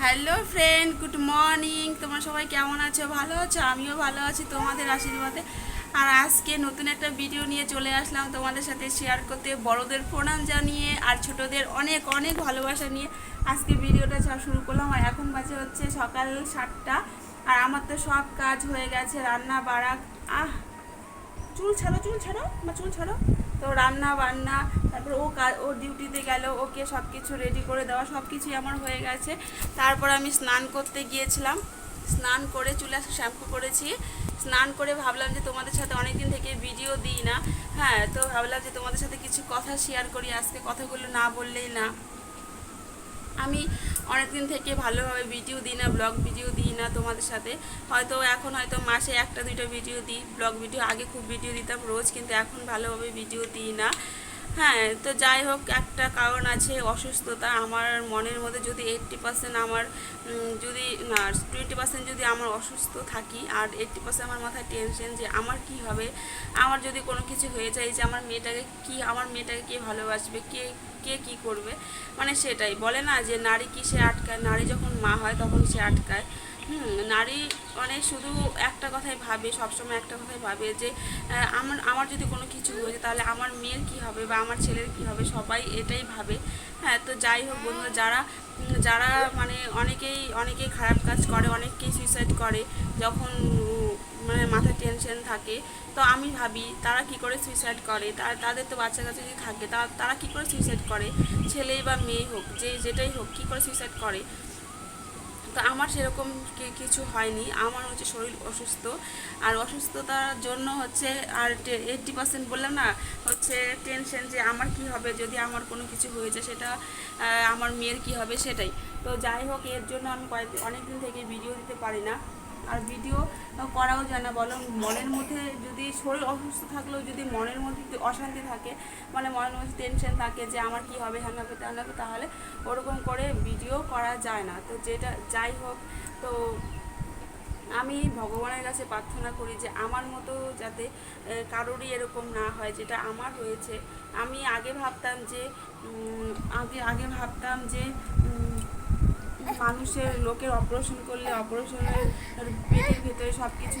Hello friend good morning তোমরা সবাই কেমন আছো? ভালো আছো? আমিও ভালো আছি তোমাদের আশীর্বাদে। আর আজকে নতুন একটা ভিডিও নিয়ে চলে আসলাম তোমাদের সাথে শেয়ার করতে, বড়দের প্রণাম জানিয়ে আর ছোটদের অনেক অনেক ভালোবাসা নিয়ে। আজকে ভিডিওটা শুরু করলাম। আর এখন বাজে হচ্ছে সকাল সাতটা। আর আমার তো সব কাজ হয়ে গেছে, রান্না, বাড়া। আহ! চুল ছাড়ো চুল ছাড়ো, বা চুল ছাড়ো। তো রান্না বান্না, তারপর ও ও ডিউটিতে গেল, ওকে সব কিছু রেডি করে দেওয়া সব কিছুই আমার হয়ে গেছে। তারপর আমি স্নান করতে গিয়েছিলাম। স্নান করে চুলে শ্যাম্পু করেছি। স্নান করে ভাবলাম যে তোমাদের সাথে অনেক দিন থেকে ভিডিও দিই না। হ্যাঁ তো ভাবলাম যে তোমাদের সাথে কিছু কথা শেয়ার করি। আজকে কথাগুলো না বললেই না। আমি অনেক দিন থেকে ভালোভাবে ভিডিও দিই না, ব্লগ ভিডিও দিই না তোমাদের সাথে। হয়তো এখন হয়তো মাসে একটা দুইটা ভিডিও দিই, ব্লগ ভিডিও, আগে খুব ভিডিও দিতাম রোজ, কিন্তু এখন ভালোভাবে ভিডিও দিই না। হ্যাঁ তো যাই হোক, একটা কারণ আছে অসুস্থতা। আমার মনের মধ্যে যদি এইট্টি পার্সেন্ট আমার যদি না টোয়েন্টি পার্সেন্ট যদি আমার অসুস্থ থাকি, আর এইট্টি পার্সেন্ট আমার মাথায় টেনশন যে আমার কি হবে, আমার যদি কোনো কিছু হয়ে যায় যে আমার মেয়েটাকে কি, আমার মেয়েটাকে কে ভালোবাসবে, কে কে কি করবে মানে সেটাই। বলে না যে নারী কি সে আটকায়? নারী যখন মা হয় তখন সে আটকায়। হুম, নারী মানে শুধু একটা কথাই ভাবে, সবসময় একটা কথাই ভাবে যে আমার আমার যদি কোনো কিছু হয়েছে তাহলে আমার মেয়ের কি হবে বা আমার ছেলের কি হবে, সবাই এটাই ভাবে। হ্যাঁ তো যাই হোক বন্ধুরা, যারা যারা মানে অনেকেই অনেকেই খারাপ কাজ করে, অনেকেই সুইসাইড করে, যখন মানে মাথায় টেনশন থাকে, তো আমি ভাবি তারা কি করে সুইসাইড করে? তার তাদের তো বাচ্চা কাচ্চা যদি থাকে, তা- তারা কি করে সুইসাইড করে? ছেলেই বা মেয়ে হোক, যে যেটাই হোক, কি করে সুইসাইড করে? তো আমার সেরকম কিছু হয়নি। আমার হচ্ছে শরীর অসুস্থ। আর অসুস্থতার জন্য হচ্ছে আর এইটটি পার্সেন্ট বললাম না, হচ্ছে টেনশন যে আমার কি হবে, যদি আমার কোনো কিছু হয়ে যায় সেটা আমার মেয়ের কি হবে সেটাই। তো যাই হোক, এর জন্য আমি কয়েকদিন অনেক দিন থেকে ভিডিও দিতে পারি না। আর ভিডিও করাও যায় না। বলো, মনের মধ্যে যদি শরীর অসুস্থ থাকলেও যদি মনের মধ্যে অশান্তি থাকে মানে মনের মধ্যে টেনশন থাকে যে আমার কি হবে হ্যান হবে ত্যান হবে, তাহলে ওরকম করে ভিডিও করা যায় না। তো যেটা, যাই হোক, তো আমি ভগবানের কাছে প্রার্থনা করি যে আমার মতো যাতে কারোরই এরকম না হয় যেটা আমার হয়েছে। আমি আগে ভাবতাম যে আগে আগে ভাবতাম যে মানুষের, লোকের অপারেশন করলে অপারেশনের পেটের ভেতরে সব কিছু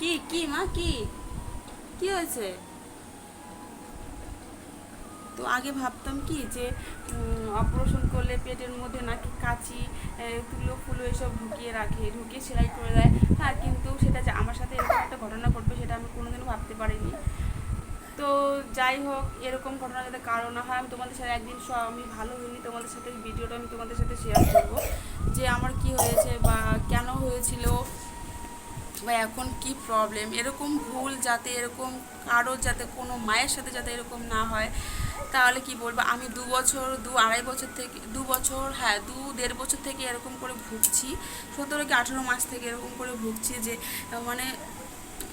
কি কি মা, কি? কি হয়েছে? তো আগে ভাবতাম কি যে অপারেশন করলে পেটের মধ্যে নাকি কাচি তুলো, ফুলো এসব ঢুকিয়ে রাখে, ঢুকিয়ে সেলাই করে দেয়। হ্যাঁ কিন্তু সেটা যে আমার সাথে এরকম একটা ঘটনা ঘটবে সেটা আমি কোনোদিনও ভাবতে পারিনি। তো যাই হোক, এরকম ঘটনা যাতে কারও না হয়, আমি তোমাদের সাথে একদিন আমি ভালো হইনি তোমাদের সাথে ভিডিওটা আমি তোমাদের সাথে শেয়ার করব, যে আমার কি হয়েছে বা কেন হয়েছিল বা এখন কি প্রবলেম এরকম ভুল যাতে এরকম কারও যাতে কোনো মায়ের সাথে যাতে এরকম না হয়, তাহলে কি বলব? আমি দু বছর, দু আড়াই বছর থেকে, দু বছর হ্যাঁ দু দেড় বছর থেকে এরকম করে ভুগছি, সতেরো কি আঠেরো মাস থেকে এরকম করে ভুগছি যে মানে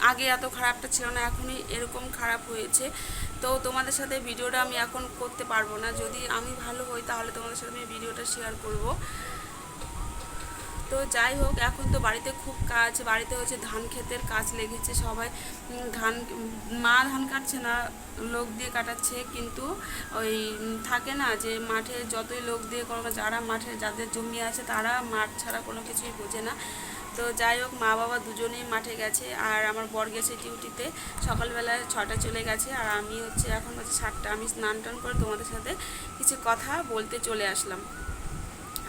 আগে এত খারাপটা ছিল না, এখনই এরকম খারাপ হয়েছে। তো তোমাদের সাথে ভিডিওটা আমি এখন করতে পারব না। যদি আমি ভালো হই তাহলে তোমাদের সাথে আমি ভিডিওটা শেয়ার করব। তো যাই হোক, এখন তো বাড়িতে খুব কাজ, বাড়িতে হচ্ছে ধান ক্ষেতের কাজ লেগেছে সবাই। ধান, মা ধান কাটছে না, লোক দিয়ে কাটাচ্ছে, কিন্তু ওই থাকে না যে মাঠে যতই লোক দিয়ে করো যারা মাঠে যাদের জমি আছে তারা মাঠ ছাড়া কোনো কিছুই বোঝে না। তো যাই হোক, মা বাবা দুজনেই মাঠে গেছে আর আমার বর গেছে ডিউটিতে। সকালবেলা ছটা চলে গেছে আর আমি হচ্ছে এখন হচ্ছে সাতটা। আমি স্নান টান করে তোমাদের সাথে কিছু কথা বলতে চলে আসলাম।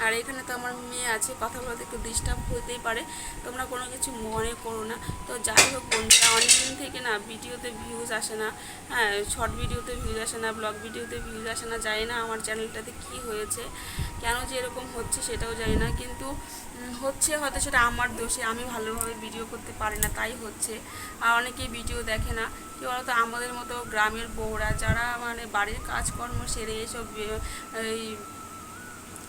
আর এখানে তো আমার মেয়ে আছে, কথা বলতে একটু ডিস্টার্ব হতেই পারে। তোমরা কোনো কিছু মনে করো না। তো যাই হোক বন্ধুরা, অনেকদিন থেকে না ভিডিওতে ভিউজ আসে না। হ্যাঁ শর্ট ভিডিওতে ভিউজ আসে না ব্লগ ভিডিওতে ভিউজ আসে না, জানি না আমার চ্যানেলটাতে কি হয়েছে, কেন যে এরকম হচ্ছে সেটাও জানি না। কিন্তু হচ্ছে হয়তো সেটা আমার দোষে, আমি ভালোভাবে ভিডিও করতে পারি না, তাই হচ্ছে। আর অনেকেই ভিডিও দেখে না। কি বলতো, আমাদের মতো গ্রামের বউরা, যারা মানে বাড়ির কাজকর্ম সেরে এসব এই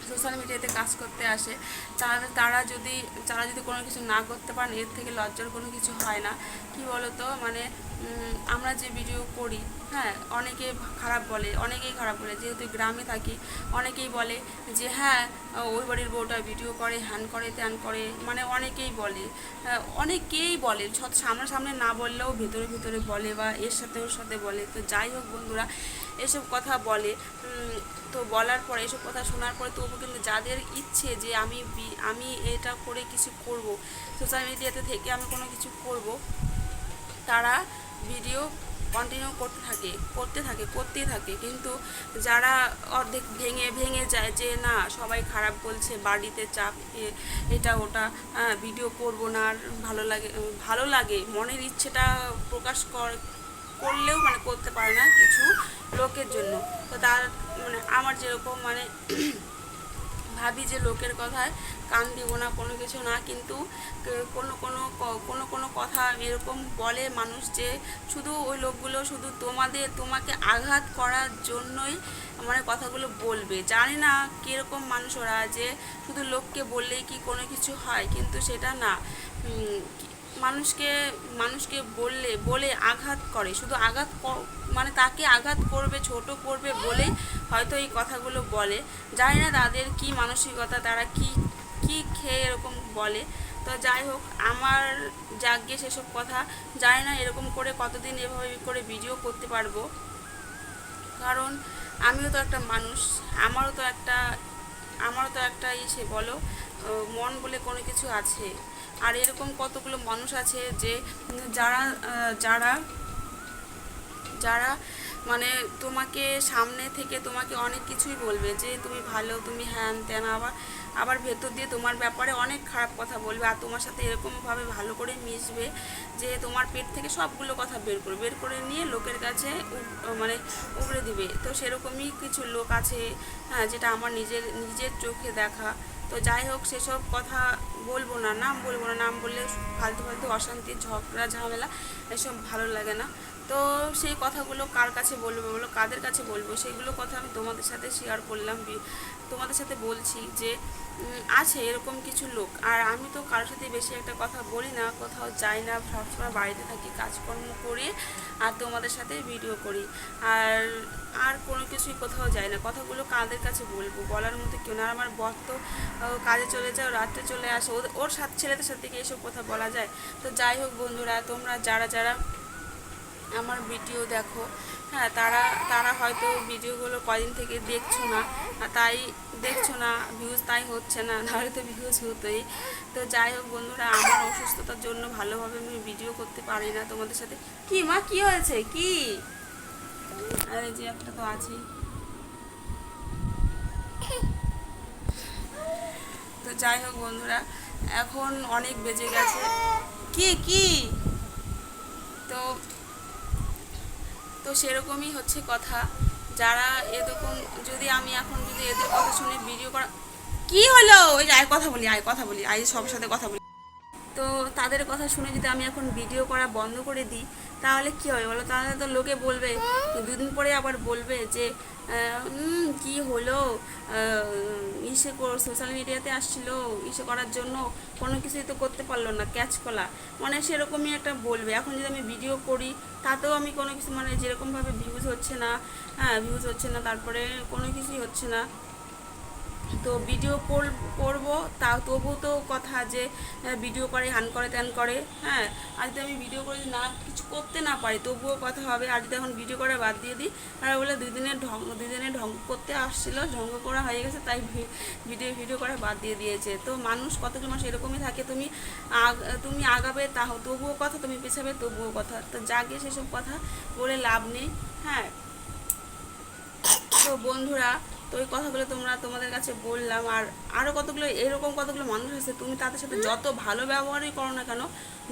সোশ্যাল মিডিয়াতে কাজ করতে আসে, তারা তারা যদি তারা যদি কোনো কিছু না করতে পারেন, এর থেকে লজ্জার কোনো কিছু হয় না। কি বলতো? মানে আমরা যে ভিডিও করি হ্যাঁ অনেকে খারাপ বলে অনেকেই খারাপ বলে। যেহেতু গ্রামে থাকি অনেকেই বলে যে হ্যাঁ ওই বাড়ির বউটা ভিডিও করে হ্যান করে ত্যান করে। মানে অনেকেই বলে। হ্যাঁ, অনেকেই বলে সামনাসামনি না বললেও ভিতরে ভিতরে বলে বা এর সাথে ওর সাথে বলে। তো যাই হোক বন্ধুরা এসব কথা বলে। তো বলার পরে এসব কথা শোনার পরে তবু কিন্তু যাদের ইচ্ছে যে আমি আমি এটা করে কিছু করব সোশ্যাল মিডিয়াতে থেকে আমি কোনো কিছু করব তারা ভিডিও কন্টিনিউ করতে থাকে করতে থাকে করতেই থাকে। কিন্তু যারা অর্ধেক ভেঙে ভেঙে যায় যে না সবাই খারাপ বলছে বাড়িতে চাপ এটা ওটা হ্যাঁ, ভিডিও করব না আর ভালো লাগে ভালো লাগে মনের ইচ্ছেটা প্রকাশ কর করলেও মানে করতে পারে না কিছু লোকের জন্য। তো তার মানে আমার যেরকম মানে ভাবি যে লোকের কথায় কান দিব না, কোনো কিছু না, কিন্তু কোনো কোনো কোনো কোনো কথা এরকম বলে মানুষ যে শুধু ওই লোকগুলো শুধু তোমাদের, তোমাকে আঘাত করার জন্যই মানে কথাগুলো বলবে। জানি না কীরকম মানুষ ওরা যে শুধু লোককে বললেই কি কোনো কিছু হয়, কিন্তু সেটা না। মানুষকে মানুষকে বললে, বলে আঘাত করে। শুধু আঘাত মানে তাকে আঘাত করবে, ছোট করবে বলে হয়তো এই কথাগুলো বলে। জানি না তাদের কি মানসিকতা, তারা কি কি খেয়ে এরকম বলে। তো যাই হোক, আমার যাগে সেসব কথা জানি না এরকম করে কতদিন এভাবে করে ভিডিও করতে পারব। কারণ আমিও তো একটা মানুষ, আমারও তো একটা, আমারও তো একটা ইসে বলো মন বলে কোনো কিছু আছে। আর এরকম কতগুলো মানুষ আছে যে, যারা যারা যারা মানে তোমাকে সামনে থেকে তোমাকে অনেক কিছুই বলবে যে, তুমি ভালো, তুমি হ্যান ত্যান, আবার আবার ভেতর দিয়ে তোমার ব্যাপারে অনেক খারাপ কথা বলবে আর তোমার সাথে এরকমভাবে ভালো করে মিশবে যে, তোমার পেট থেকে সবগুলো কথা বের করবে, বের করে নিয়ে লোকের কাছে মানে উগড়ে দিবে। তো সেরকমই কিছু লোক আছে হ্যাঁ যেটা আমার নিজের নিজের চোখে দেখা। তো যাই হোক, সেসব কথা বলব না, নাম বলব না, নাম বললে ফালতু ফালতু অশান্তি, ঝগড়া, ঝামেলা, এসব ভালো লাগে না। তো সেই কথাগুলো কার কাছে বলব বলো? কাদের কাছে বলব? সেগুলো কথা আমি তোমাদের সাথে শেয়ার করলাম তোমাদের সাথে বলছি যে আছে এরকম কিছু লোক। আর আমি তো কারোর সাথে বেশি একটা কথা বলি না, কোথাও যাই না, সবসময় বাড়িতে থাকি, কাজকর্ম করে আর তোমাদের সাথে ভিডিও করি। আর আর কোনো কিছুই কোথাও যাই না। কথাগুলো কাদের কাছে বলব? বলার মতো কেউ না। আমার বর তো কাজে চলে যায় রাত্রে চলে আসে। ওর সাথে ছেলেদের সাথে কি এসব কথা বলা যায়? তো যাই হোক বন্ধুরা, তোমরা যারা যারা আমার ভিডিও দেখো। হ্যাঁ তারা তারা হয়তো ভিডিওগুলো কদিন থেকে দেখছ না তাই দেখছ না ভিউজ তাই হচ্ছে না নাহলে তো ভিউজ হতোই। তো যাই হোক বন্ধুরা, আমার অসুস্থতার জন্য ভালোভাবে আমি ভিডিও করতে পারি না তোমাদের সাথে। কি মা, কি হয়েছে? কি? আরে যে একটা তো আছেই তো যাই হোক বন্ধুরা, এখন অনেক বেজে গেছে। কি কি? তো তো সেরকমই হচ্ছে কথা। যারা এরকম, যদি আমি এখন যদি এদের কথা শুনে ভিডিও করা কি হলো? ওই আয় কথা বলি, আয় কথা বলি, আয় সবার সাথে কথা বলি। তো তাদের কথা শুনে যদি আমি এখন ভিডিও করা বন্ধ করে দিই তাহলে কি হবে বলো? তাহলে তো লোকে বলবে দুদিন পরে আবার বলবে যে কি হলো? ইসে সোশ্যাল মিডিয়াতে আসছিল, ইসে করার জন্য কোনো কিছুই তো করতে পারল না ক্যাচ কলা। মানে সেরকমই একটা বলবে। এখন যদি আমি ভিডিও করি, তাতেও আমি কোনো কিছু মানে যেরকমভাবে ভিউজ হচ্ছে না হ্যাঁ ভিউজ হচ্ছে না, তারপরে কোনো কিছুই হচ্ছে না। তো ভিডিও করব তা তবু তো কথা যে ভিডিও করে হান করে, ত্যান করে হ্যাঁ? আর যদি আমি ভিডিও করে না, কিছু করতে না পারি, তবুও কথা হবে। আর যদি এখন ভিডিও করে বাদ দিয়ে দিই তারা বলে দুই দিনের ঢং দুই দিনের ঢং করতে আসছিল, ঢঙ্গ করা হয়ে গেছে, তাই ভিডিও ভিডিও করে বাদ দিয়ে দিয়েছে। তো মানুষ কতগুলো মানুষ এরকমই থাকে, তুমি তুমি আগাবে তা তবুও কথা, তুমি পেছাবে তবুও কথা। তো জাগে সেসব কথা বলে লাভ নেই হ্যাঁ? তো বন্ধুরা তো ওই কথাগুলো তোমরা তোমাদের কাছে বললাম। আর আরও কতগুলো, এরকম কতগুলো মানুষ আছে, তুমি তাদের সাথে যত ভালো ব্যবহারই করো না কেন,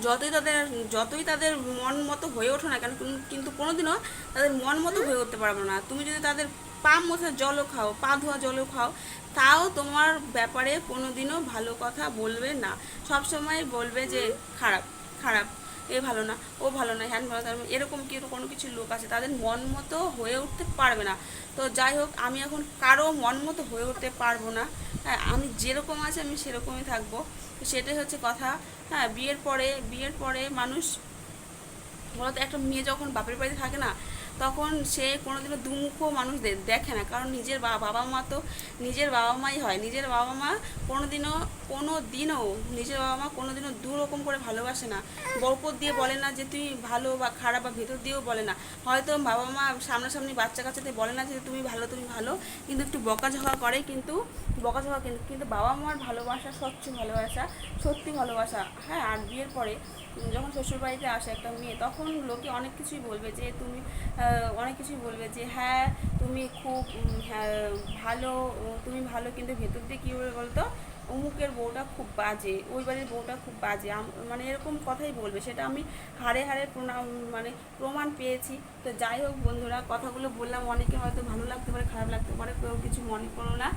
যতই তাদের যতই তাদের মন মতো হয়ে ওঠো না কেন, কিন- কিন্তু কোনোদিনও তাদের মন মতো হয়ে উঠতে পারবে না। তুমি যদি তাদের পা মোছা জলও খাও, পা ধোয়া জলও খাও, তাও তোমার ব্যাপারে কোনোদিনও ভালো কথা বলবে না। সব সময় বলবে যে, খারাপ খারাপ। এ ভালো না, ও ভালো না, হ্যান ভালো তার এরকম কি কোনো কিছু লোক আছে? তাদের মন মতো হয়ে উঠতে পারবে না। তো যাই হোক, আমি এখন কারও মন মতো হয়ে উঠতে পারব না। হ্যাঁ আমি যেরকম আছে, আমি সেরকমই থাকব। সেটাই হচ্ছে কথা। হ্যাঁ বিয়ের পরে বিয়ের পরে মানুষ বলতো, একটা মেয়ে যখন বাপের বাড়িতে থাকে না তখন সে কোনোদিনও দুমুখ মানুষ দেখে না। কারণ নিজের বাবা মা তো নিজের বাবা মাই হয়। নিজের বাবা মা কোনোদিনও কোনো দিনও নিজের বাবা মা কোনোদিনও দু রকম করে ভালোবাসে না। বরকত দিয়ে বলে না যে তুই ভালো বা খারাপ বা ভেতর দিয়েও বলে না। হয়তো বাবা মা সামনাসামনি বাচ্চা কাচ্চাতে বলে না যে তুমি ভালো তুমি ভালো, কিন্তু একটু বকাঝকা করে কিন্তু, বকাঝকা কিন্তু কিন্তু বাবা মার ভালোবাসা, স্বচ্ছ ভালোবাসা, সত্যি ভালোবাসা। হ্যাঁ আর বিয়ের পরে যখন শ্বশুরবাড়িতে আসে একটা মেয়ে, তখন লোকে অনেক কিছুই বলবে যে তুমি অনেক কিছুই বলবে যে হ্যাঁ তুমি খুব হ্যাঁ, ভালো তুমি ভালো কিন্তু ভেতর দিয়ে কী বলবে বলতো? অমুকের বউটা খুব বাজে ওই বাড়ির বউটা খুব বাজে। মানে এরকম কথাই বলবে। সেটা আমি হাড়ে হাড়ে প্রণাম মানে প্রমাণ পেয়েছি। তো যাই হোক বন্ধুরা কথাগুলো বললাম অনেকে হয়তো ভালো লাগতে পারে খারাপ লাগতে পারে কেউ কিছু মনে করো না।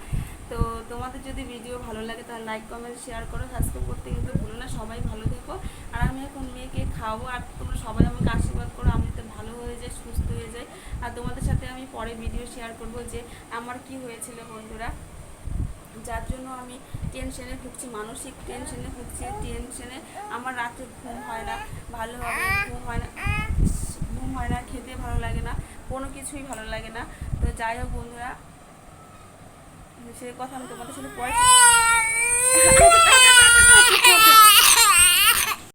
তো তোমাদের যদি ভিডিও ভালো লাগে তাহলে লাইক কমেন্ট শেয়ার করো সাবস্ক্রাইব করতে কিন্তু ভুলো না, সবাই ভালো থেকো। আর আমি এখন মেয়েকে খাওয়াবো, আর তোমরা সবাই আমাকে আশীর্বাদ করো, আমি তো ভালো হয়ে যাই, সুস্থ হয়ে যাই। আর তোমাদের সাথে আমি পরে ভিডিও শেয়ার করব যে আমার কি হয়েছিল বন্ধুরা। যার জন্য আমি টেনশনে ভুগছি, মানসিক টেনশনে ভুগছি টেনশনে আমার রাতে ঘুম হয় না, ভালোভাবে ঘুম হয় না, ঘুম হয় না, খেতে ভালো লাগে না, কোনো কিছুই ভালো লাগে না। তো যাই হোক বন্ধুরা সে কথা আমি তোমাদের সাথে পরে